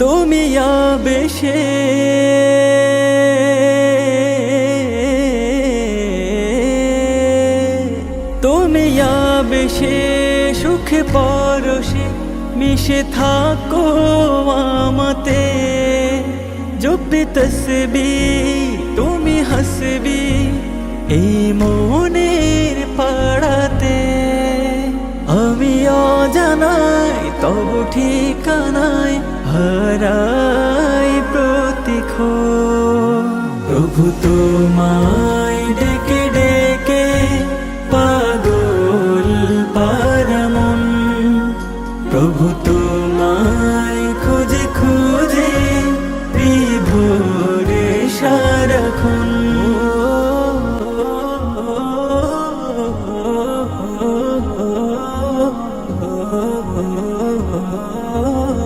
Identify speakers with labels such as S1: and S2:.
S1: তুমি বেশে তুমি বেশে সুখে পরশে মিশে থাকো আমাতে। জব্বি তসবি, তুমি হাসবি, এই মনের তব ঠিকানায় হারাই প্রতীক প্রভু তোমায় ডেকে ডেকে পাগল পারমন। প্রভু তোমায় খুঁজে খুঁজে বিভোরে সারাক্ষণ। oh, oh, oh,